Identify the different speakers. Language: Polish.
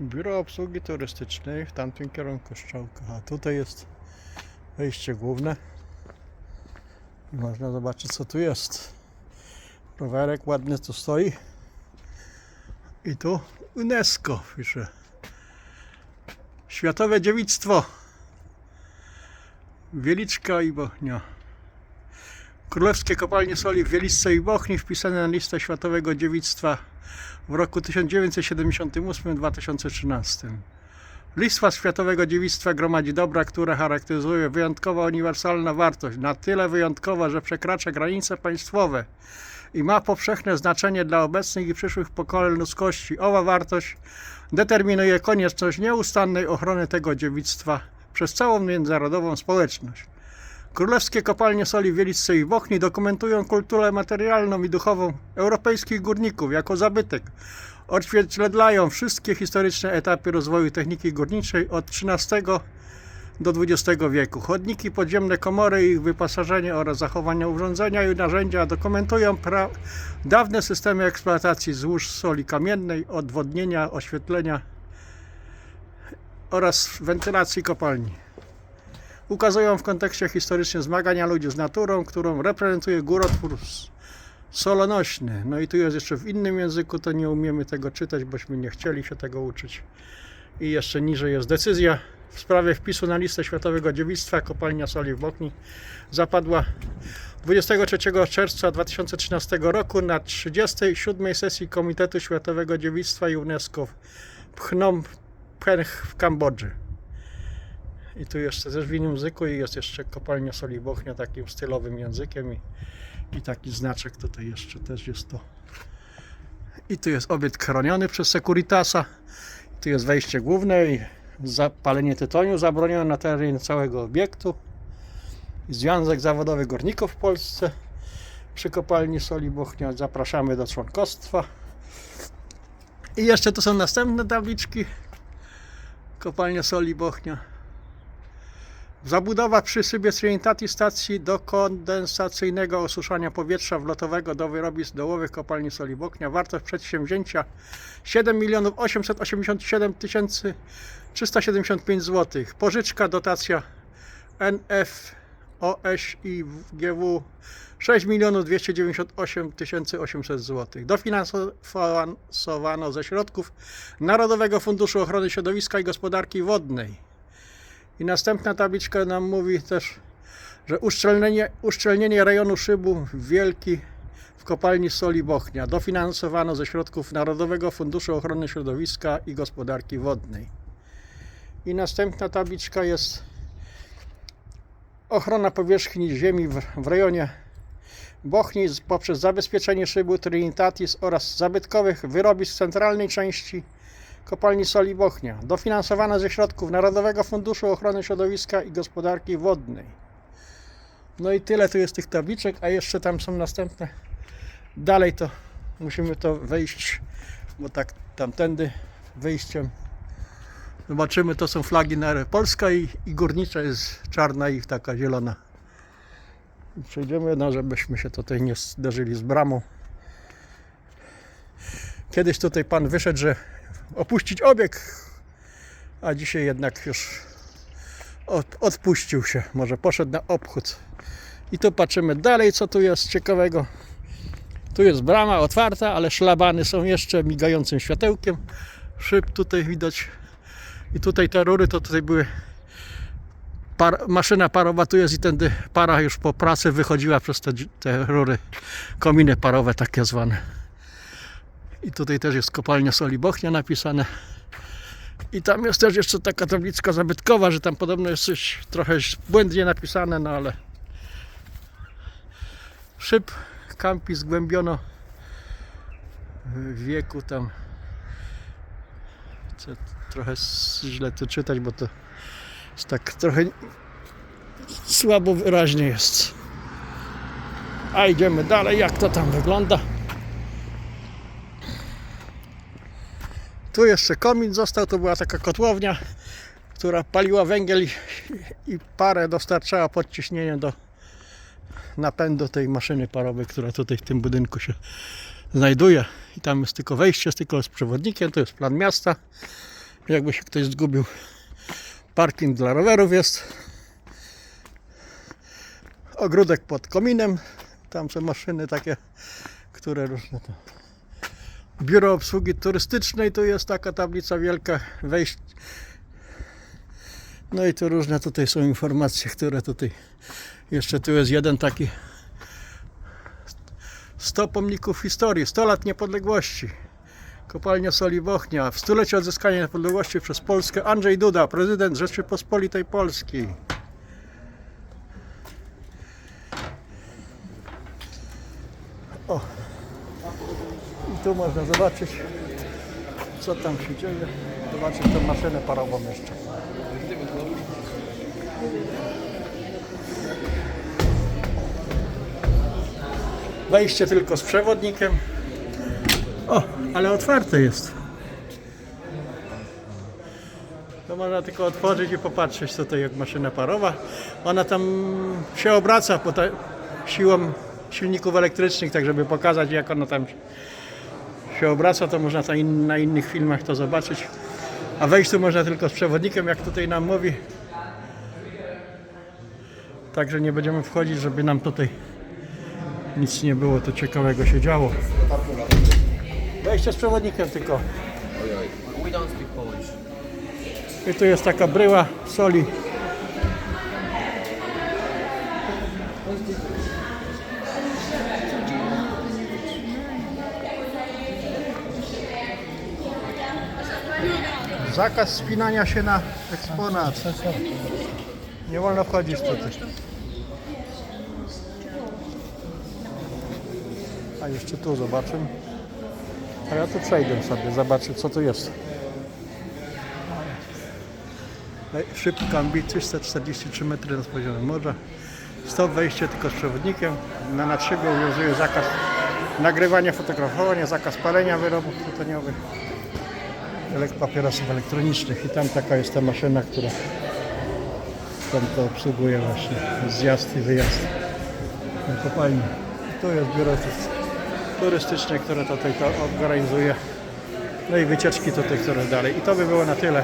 Speaker 1: Biuro Obsługi Turystycznej w tamtym kierunku strzałka. A tutaj jest wejście główne. Można zobaczyć co tu jest. Rowerek ładnie tu stoi. I tu UNESCO pisze. Światowe dziewictwo. Wieliczka i Bochnia. Królewskie kopalnie soli w Wielicce i Bochni wpisane na listę światowego dziewictwa w roku 1978-2013. Lista Światowego Dziewictwa gromadzi dobra, które charakteryzuje wyjątkowo uniwersalna wartość, na tyle wyjątkowa, że przekracza granice państwowe i ma powszechne znaczenie dla obecnych i przyszłych pokoleń ludzkości. Owa wartość determinuje konieczność nieustannej ochrony tego dziewictwa przez całą międzynarodową społeczność. Królewskie kopalnie soli w Wieliczce i Bochni dokumentują kulturę materialną i duchową europejskich górników jako zabytek. Odzwierciedlają wszystkie historyczne etapy rozwoju techniki górniczej od XIII do XX wieku. Chodniki, podziemne komory, ich wyposażenie oraz zachowania urządzenia i narzędzia dokumentują dawne systemy eksploatacji złóż soli kamiennej, odwodnienia, oświetlenia oraz wentylacji kopalni ukazują w kontekście historycznym zmagania ludzi z naturą, którą reprezentuje górotwór solonośny. No i tu jest jeszcze w innym języku, to nie umiemy tego czytać, bośmy nie chcieli się tego uczyć. I jeszcze niżej jest decyzja w sprawie wpisu na listę Światowego Dziewictwa kopalnia soli w Bochni. Zapadła 23 czerwca 2013 roku na 37 sesji Komitetu Światowego Dziewictwa UNESCO w Phnom Penh w Kambodży. I tu jeszcze też w innym języku i jest jeszcze kopalnia soli Bochnia takim stylowym językiem i, i taki znaczek tutaj jeszcze też jest to. I tu jest obiekt chroniony przez Securitasa. Tu jest wejście główne i zapalenie tytoniu zabronione na terenie całego obiektu. Związek Zawodowy Górników w Polsce przy kopalni soli Bochnia. Zapraszamy do członkostwa. I jeszcze tu są następne tabliczki. Kopalnia soli Bochnia. Zabudowa przy szybie Trinitati stacji do kondensacyjnego osuszania powietrza wlotowego do wyrobisk dołowych kopalni soli Bochnia. Wartość przedsięwzięcia 7 milionów 887 tysięcy 375 zł. Pożyczka, dotacja NF OŚ GW 6 milionów 298 tysięcy 800 zł. Dofinansowano ze środków Narodowego Funduszu Ochrony Środowiska i Gospodarki Wodnej. I następna tabliczka nam mówi też, że uszczelnienie, uszczelnienie rejonu szybu Wielki w kopalni soli Bochnia dofinansowano ze środków Narodowego Funduszu Ochrony Środowiska i Gospodarki Wodnej. I następna tabliczka jest ochrona powierzchni ziemi w, w rejonie Bochni poprzez zabezpieczenie szybu Trinitatis oraz zabytkowych wyrobisk centralnej części kopalni soli Bochnia, dofinansowane ze środków Narodowego Funduszu Ochrony Środowiska i Gospodarki Wodnej. No i tyle tu jest tych tabliczek, a jeszcze tam są następne. Dalej to musimy to wejść, bo tak tamtędy wyjściem. Zobaczymy, to są flagi na Polska i, i górnicza jest czarna i taka zielona. Przejdziemy, no żebyśmy się tutaj nie zderzyli z bramą. Kiedyś tutaj pan wyszedł, że opuścić obieg, a dzisiaj jednak już od, odpuścił się, może poszedł na obchód. I tu patrzymy dalej, co tu jest ciekawego. Tu jest brama otwarta, ale szlabany są jeszcze migającym światełkiem. Szyb tutaj widać. I tutaj te rury to tutaj były. Par, maszyna parowa tu jest i tędy para już po pracy wychodziła przez te, te rury. Kominy parowe takie zwane. I tutaj też jest kopalnia soli Bochnia napisane. I tam jest też jeszcze taka tabliczka zabytkowa, że tam podobno jest coś trochę błędnie napisane, no ale szyb kampi zgłębiono w wieku tam co, trochę źle to czytać, bo to jest tak trochę słabo wyraźnie jest. A idziemy dalej, jak to tam wygląda. Tu jeszcze komin został, to była taka kotłownia, która paliła węgiel i, i parę dostarczała podciśnienie do napędu tej maszyny parowej, która tutaj w tym budynku się znajduje. I tam jest tylko wejście, jest tylko z przewodnikiem, to jest plan miasta. Jakby się ktoś zgubił. Parking dla rowerów jest. Ogródek pod kominem. Tam są maszyny takie, które różne to. Biuro Obsługi Turystycznej, tu jest taka tablica wielka, wejść. No i tu różne tutaj są informacje, które tutaj jeszcze tu jest jeden taki 100 pomników historii, 100 lat niepodległości. Kopalnia Soli Bochnia. W stulecie odzyskania niepodległości przez Polskę Andrzej Duda, prezydent Rzeczypospolitej Polskiej. O. I tu można zobaczyć, co tam się dzieje. Zobaczyć tę maszynę parową jeszcze. Wejście tylko z przewodnikiem. O, ale otwarte jest. To można tylko otworzyć i popatrzeć tutaj jak maszyna parowa. Ona tam się obraca po ta, siłą silników elektrycznych, tak żeby pokazać jak ona tam się obraca, to można tam in, na innych filmach to zobaczyć. A wejść tu można tylko z przewodnikiem, jak tutaj nam mówi. Także nie będziemy wchodzić, żeby nam tutaj nic nie było, to ciekawego się działo. Wejście z przewodnikiem tylko. I tu jest taka bryła soli. Zakaz spinania się na eksponat. Nie wolno wchodzić tutaj. A jeszcze tu zobaczę. A ja tu przejdę sobie, zobaczę co tu jest. Szybka ambitność 143 metry nad poziomem morza. Stop wejście tylko z przewodnikiem. Na nadszybie obowiązuje zakaz nagrywania, fotografowania, zakaz palenia wyrobów tytoniowych, papierosów elektronicznych. I tam taka jest ta maszyna, która tam to obsługuje właśnie zjazd i wyjazd na kopalni. Tu jest biuro turystyczne, które tutaj to organizuje. No i wycieczki tutaj, które dalej. I to by było na tyle.